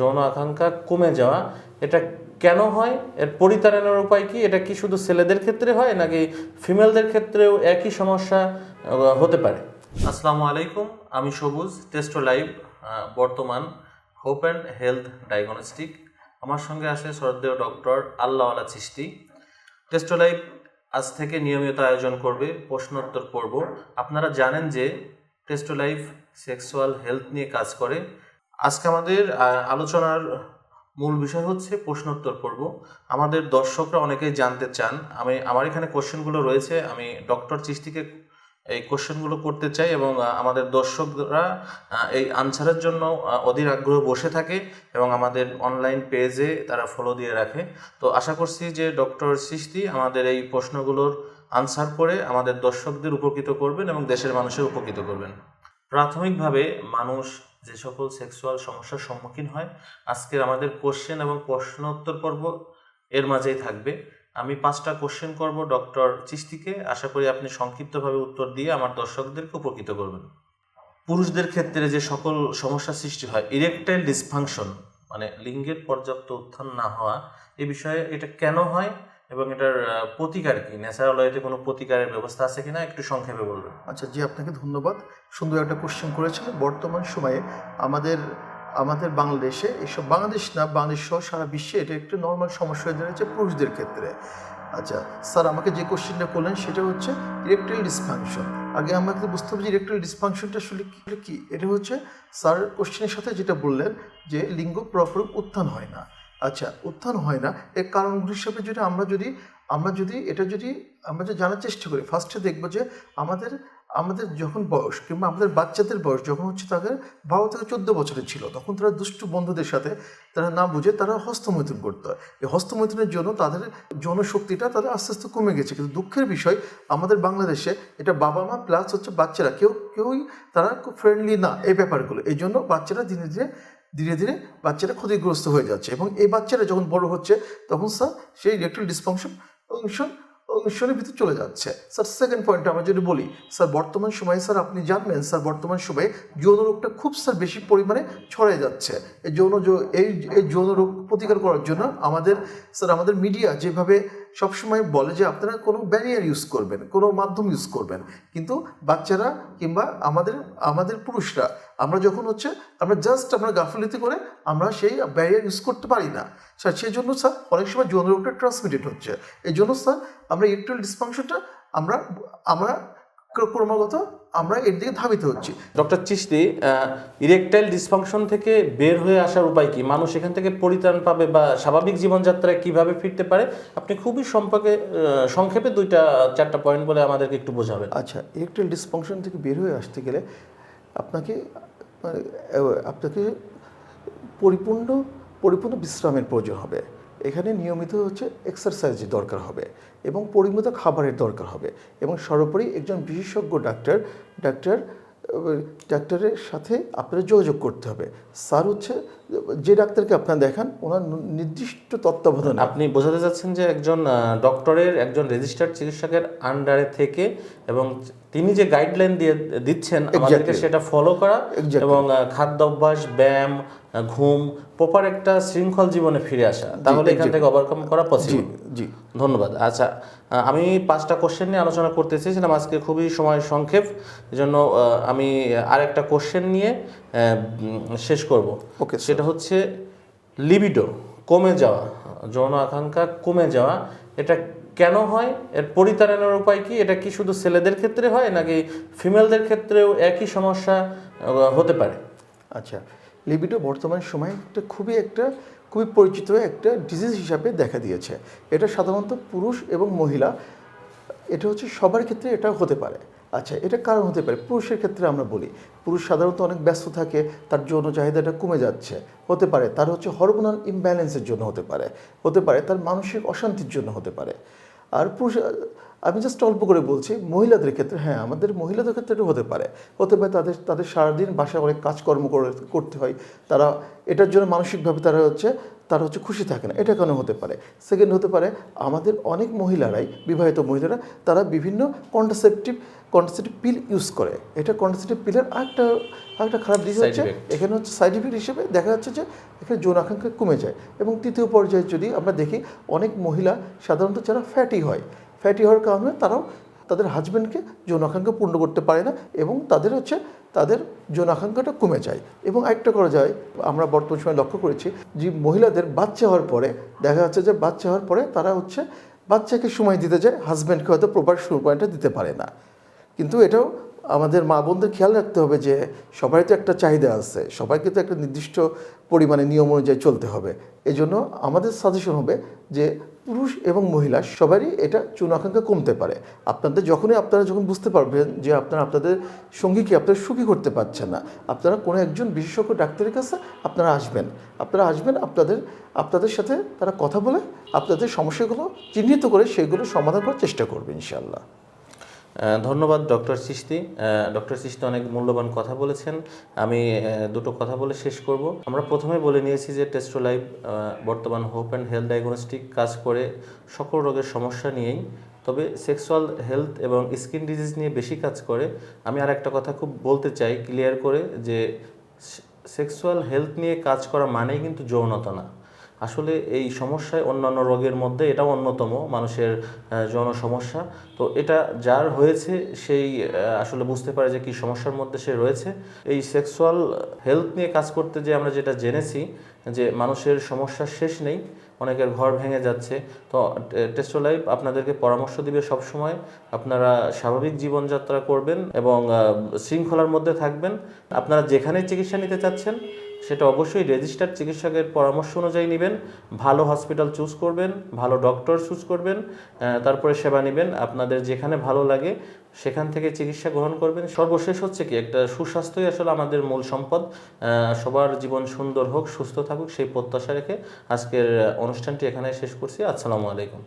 যৌন আকাঙ্ক্ষা কমে যাওয়া, এটা কেন হয়? এর পরিতারণের উপায় কি? এটা কি শুধু ছেলেদের ক্ষেত্রে হয় নাকি ফিমেলদের ক্ষেত্রেও একই সমস্যা হতে পারে? আসসালামু আলাইকুম, আমি সবুজ টেস্টো লাইভ বর্তমান হোপ অ্যান্ড হেলথ ডায়াগনস্টিক আমার সঙ্গে আছে শ্রদ্ধেয় ডক্টর আল্লাহওয়ালা চিস্তি টেস্টো লাইভ আজ থেকে নিয়মিত আয়োজন করবে প্রশ্নোত্তর পর্ব। আপনারা জানেন যে টেস্টো লাইফ সেক্সুয়াল হেলথ নিয়ে কাজ করে। আজকে আমাদের আলোচনার মূল বিষয় হচ্ছে প্রশ্নোত্তর পর্ব। আমাদের দর্শকরা অনেকেই জানতে চান। আমি, আমার এখানে কোশ্চেনগুলো রয়েছে, আমি ডক্টর চিস্তিকে এই কোশ্চেনগুলো করতে চাই এবং আমাদের দর্শকরা এই আনসারের জন্য অধীর আগ্রহ বসে থাকে এবং আমাদের অনলাইন পেজে তারা ফলো দিয়ে রাখে। তো আশা করছি যে ডক্টর সৃষ্টি আমাদের এই প্রশ্নগুলোর আনসার করে আমাদের দর্শকদের উপকৃত করবেন এবং দেশের মানুষের উপকৃত করবেন। প্রাথমিকভাবে মানুষ যে সকল সেক্সুয়াল সমস্যার সম্মুখীন হয়, আজকের আমাদের কোশ্চেন এবং প্রশ্নোত্তর পর্ব এর মাঝেই থাকবে। আমি পাঁচটা কোশ্চেন করব ডক্টর চিস্তিকে আশা করি আপনি সংক্ষিপ্তভাবে উত্তর দিয়ে আমার দর্শকদেরকে উপকৃত করবেন। পুরুষদের ক্ষেত্রে যে সকল সমস্যা সৃষ্টি হয় ইরেকটাইল ডিসফাংশন মানে লিঙ্গের পর্যাপ্ত উত্থান না হওয়া, এ বিষয়ে এটা কেন হয়? এবং এটার প্রতিকার কি? ন্যাচারাল ওয়েতে কোনো প্রতিকারের ব্যবস্থা আছে কিনা? একটু সংক্ষেপে বলবেন। আচ্ছা জি, আপনাকে ধন্যবাদ। সুন্দর একটা কোশ্চেন করেছেন। বর্তমান সময়ে আমাদের আমাদের বাংলাদেশে এসব বাংলাদেশ না, বাংলাদেশ সহ সারা বিশ্বে এটা একটু নর্মাল সমস্যা হয়ে দাঁড়িয়েছে পুরুষদের ক্ষেত্রে। আচ্ছা স্যার, আমাকে যে কোশ্চেনটা করলেন সেটা হচ্ছে ইরেকটাইল ডিসফাংশন আগে আমাকে বুঝতে হবে যে ইরেকটাইল ডিসফাংশনটা আসলে কি- কি? এটা হচ্ছে স্যার কোশ্চেনের সাথে যেটা বললেন যে লিঙ্গ প্রপার উত্থান হয় না। আচ্ছা উত্থান হয় না। এর কারণগুলো হিসাবে যদি আমরা যদি আমরা যদি, এটা যদি আমরা যদি জানার চেষ্টা করি ফার্স্টে দেখব যে আমাদের আমাদের যখন বয়স কিংবা আমাদের বাচ্চাদের বয়স যখন হচ্ছে তাদের বারো থেকে চোদ্দ বছরের ছিল, তখন তারা দুষ্টু বন্ধুদের সাথে তারা না বুঝে তারা হস্তমৈথুন করতে। হয় এই হস্তমৈথুনের জন্য তাদের জনশক্তিটা তাদের আস্তে আস্তে কমে গেছে। কিন্তু দুঃখের বিষয়, আমাদের বাংলাদেশে এটা বাবা মা প্লাস হচ্ছে বাচ্চারা। কেউ, কেউই তারা খুব ফ্রেন্ডলি না এই ব্যাপারগুলো। এই জন্য বাচ্চারা ধীরে ধীরে ধীরে ধীরে বাচ্চারা ক্ষতিগ্রস্ত হয়ে যাচ্ছে এবং এই বাচ্চারা যখন বড় হচ্ছে, তখন স্যার সেই ইলেকট্রিক ডিসফাংশন ফাংশন অনুষ্ঠানের ভিতরে চলে যাচ্ছে। স্যার সেকেন্ড পয়েন্ট আমরা যদি বলি স্যার বর্তমান সময়ে স্যার আপনি জানবেন স্যার বর্তমান সময়ে যৌন রোগটা খুব স্যার বেশি পরিমাণে ছড়িয়ে যাচ্ছে। এই যৌন এই এই যৌন রোগ প্রতিকার করার জন্য আমাদের স্যার আমাদের মিডিয়া যেভাবে সবসময় বলে যে আপনারা কোনো ব্যারিয়ার ইউজ করবেন, কোনো মাধ্যম ইউজ করবেন। কিন্তু বাচ্চারা কিংবা আমাদের আমাদের পুরুষরা, আমরা যখন হচ্ছে, আমরা জাস্ট আমরা গাফিলিতি করে আমরা সেই ব্যারিয়ার ইউজ করতে পারি না। স্যার সেই জন্য স্যার অনেক সময় যৌন রোগটা ট্রান্সমিটেড হচ্ছে। এই জন্য স্যার আমরা ইলেকট্রিক ডিসফাংশনটা আমরা আমরা ক্রমাগত আমরা এর দিকে ধাবিত হচ্ছি। ডক্টর চিস্তি ইরেকটাইল ডিসফাংশন থেকে বের হয়ে আসার উপায় কি? মানুষ এখান থেকে পরিত্রাণ পাবে বা স্বাভাবিক জীবনযাত্রায় কীভাবে ফিরতে পারে? আপনি খুবই সম্পর্কে সংক্ষেপে দুইটা চারটা পয়েন্ট বলে আমাদেরকে একটু বোঝাবেন। আচ্ছা ইলেকট্রিক ডিসফাংশন থেকে বের হয়ে আসতে গেলে আপনাকে মানে, আপনাকে পরিপূর্ণ পরিপূর্ণ বিশ্রামের প্রয়োজন হবে। এখানে নিয়মিত হচ্ছে এক্সারসাইজের দরকার হবে এবং পরিমিত খাবারের দরকার হবে এবং সর্বোপরি একজন বিশেষজ্ঞ ডাক্তার ডাক্তার, ডাক্তারের সাথে আপনার যোগাযোগ করতে হবে। স্যার হচ্ছে যে ডাক্তারকে আপনার দেখান ওনার নির্দিষ্ট তত্ত্বাবধান। আপনি বোঝাতে চাচ্ছেন যে একজন ডক্টরের একজন রেজিস্টার্ড চিকিৎসকের আন্ডারে থেকে এবং তিনি যে গাইডলাইন দিয়ে দিচ্ছেন আমাদেরকে সেটা ফলো করা এবং আহ, খাদ্যাভ্যাস ব্যায়াম ঘুম প্রপার একটা শৃঙ্খল জীবনে ফিরে আসা। তাহলে এখান থেকে ওভারকাম করা পসিবল জি। ধন্যবাদ। আচ্ছা আমি পাঁচটা কোশ্চেন নিয়ে আলোচনা করতে চেয়েছিলাম। আজকে খুবই সময় সংক্ষেপ। এজন্য আমি আরেকটা কোশ্চেন নিয়ে শেষ করব। Sir. সেটা হচ্ছে লিবিডো কমে যাওয়া যৌন আকাঙ্ক্ষা কমে যাওয়া এটা কেন হয়? এর পরিতারণের উপায় কি? এটা কি শুধু ছেলেদের ক্ষেত্রে হয় নাকি ফিমেলদের ক্ষেত্রেও একই সমস্যা হতে পারে? আচ্ছা লিবিডো বর্তমান সময়ে একটা খুবই একটা খুবই পরিচিত একটা ডিজিজ হিসাবে দেখা দিয়েছে। এটা সাধারণত পুরুষ এবং মহিলা এটা হচ্ছে সবার ক্ষেত্রে এটা হতে পারে। আচ্ছা এটা কারণ হতে পারে। পুরুষের ক্ষেত্রে আমরা বলি, পুরুষ সাধারণত অনেক ব্যস্ত থাকে, তার যৌন চাহিদাটা কমে যাচ্ছে। হতে পারে, তার হচ্ছে হরমোনাল ইমব্যালেন্সের জন্য হতে পারে। হতে পারে, তার মানসিক অশান্তির জন্য হতে পারে। আর পুরুষ আমি জাস্ট অল্প করে বলছি মহিলাদের ক্ষেত্রে হ্যাঁ আমাদের মহিলাদের ক্ষেত্রে এটা হতে পারে। হতে পারে তাদের তাদের সারাদিন বাসায় অনেক কাজকর্ম করে করতে হয়। তারা এটার জন্য মানসিকভাবে তারা হচ্ছে তারা হচ্ছে খুশি থাকে না। এটা কেন হতে পারে? সেকেন্ড হতে পারে আমাদের অনেক মহিলারাই বিবাহিত মহিলারা তারা বিভিন্ন কন্ট্রাসেপটিভ কন্ট্রাসেপটিভ পিল ইউজ করে। এটা কন্ট্রাসেপটিভ পিলের আরেকটা আরেকটা খারাপ দিক হচ্ছে এখানে হচ্ছে সাইড ইফেক্ট হিসেবে দেখা যাচ্ছে যে এখানে যৌন আকাঙ্ক্ষা কমে যায়। এবং তৃতীয় পর্যায়ে যদি আমরা দেখি অনেক মহিলা সাধারণত যারা ফ্যাটি হয় ফ্যাটি হওয়ার কারণে তারাও তাদের হাজব্যান্ডকে যৌন আকাঙ্ক্ষা পূর্ণ করতে পারে না এবং তাদের হচ্ছে তাদের যৌন আকাঙ্ক্ষাটা কমে যায়। এবং একটা করা যায়, আমরা বর্তমান সময় লক্ষ্য করেছি যে মহিলাদের বাচ্চা হওয়ার পরে, দেখা যাচ্ছে যে বাচ্চা হওয়ার পরে তারা হচ্ছে বাচ্চাকে সময় দিতে যায় হাজব্যান্ডকে হয়তো প্রপার সময়টা দিতে পারে না। কিন্তু এটাও আমাদের মা বোনদের খেয়াল রাখতে হবে যে সবারই তো একটা চাহিদা আছে সবাইকে তো একটা নির্দিষ্ট পরিমাণে নিয়ম অনুযায়ী চলতে হবে। এজন্য আমাদের সাজেশন হবে যে পুরুষ এবং মহিলা সবারই এটা চুন আকাঙ্ক্ষা কমতে পারে। আপনাদের যখনই আপনারা যখন বুঝতে পারবেন যে আপনারা আপনাদের সঙ্গীকে আপনারা সুখী করতে পারছেন না আপনারা কোনো একজন বিশেষজ্ঞ ডাক্তারের কাছে আপনারা আসবেন। আপনারা আসবেন আপনাদের আপনাদের সাথে তারা কথা বলে আপনাদের সমস্যাগুলো চিহ্নিত করে সেগুলো সমাধান করার চেষ্টা করবে ইনশাআল্লাহ। আহ, ধন্যবাদ ডক্টর সৃষ্টি। ডক্টর সৃষ্টি অনেক মূল্যবান কথা বলেছেন। আমি দুটো কথা বলে শেষ করব। আমরা প্রথমে বলে নিয়েছি যে টেস্টোলাইভ বর্তমান হোপ অ্যান্ড হেলথ ডায়াগনস্টিক কাজ করে সকল রোগের সমস্যা নিয়েই। তবে সেক্সুয়াল হেলথ এবং স্কিন ডিজিজ নিয়ে বেশি কাজ করে। আমি আর একটা কথা খুব বলতে চাই ক্লিয়ার করে যে সেক্সুয়াল হেলথ নিয়ে কাজ করা মানেই কিন্তু যৌনতা না। আসলে এই সমস্যায় অন্যান্য রোগের মধ্যে এটাও অন্যতম মানুষের যৌন সমস্যা। তো এটা যার হয়েছে সেই আসলে বুঝতে পারে যে কি সমস্যার মধ্যে সে রয়েছে। এই সেক্সুয়াল হেলথ নিয়ে কাজ করতে যে আমরা যেটা জেনেছি যে মানুষের সমস্যার শেষ নেই, অনেকের ঘর ভেঙে যাচ্ছে। তো টেস্টো লাইফ আপনাদেরকে পরামর্শ দিবে সব সময় আপনারা স্বাভাবিক জীবনযাত্রা করবেন এবং শৃঙ্খলার মধ্যে থাকবেন। আপনারা যেখানে চিকিৎসা নিতে চাচ্ছেন সেটা অবশ্যই রেজিস্টার্ড চিকিৎসকের পরামর্শ অনুযায়ী নেবেন, ভালো হসপিটাল চুজ করবেন, ভালো ডক্টর চুজ করবেন তারপরে সেবা নেবেন, আপনাদের যেখানে ভালো লাগে সেখান থেকে চিকিৎসা গ্রহণ করবেন। সর্বশেষ হচ্ছে কি, একটা সুস্বাস্থ্যই আসলে আমাদের মূল সম্পদ। সবার জীবন সুন্দর হোক, সুস্থ থাকুক, সেই প্রত্যাশা রেখে আজকের অনুষ্ঠানটি এখানে শেষ করছি। আসসালামু আলাইকুম।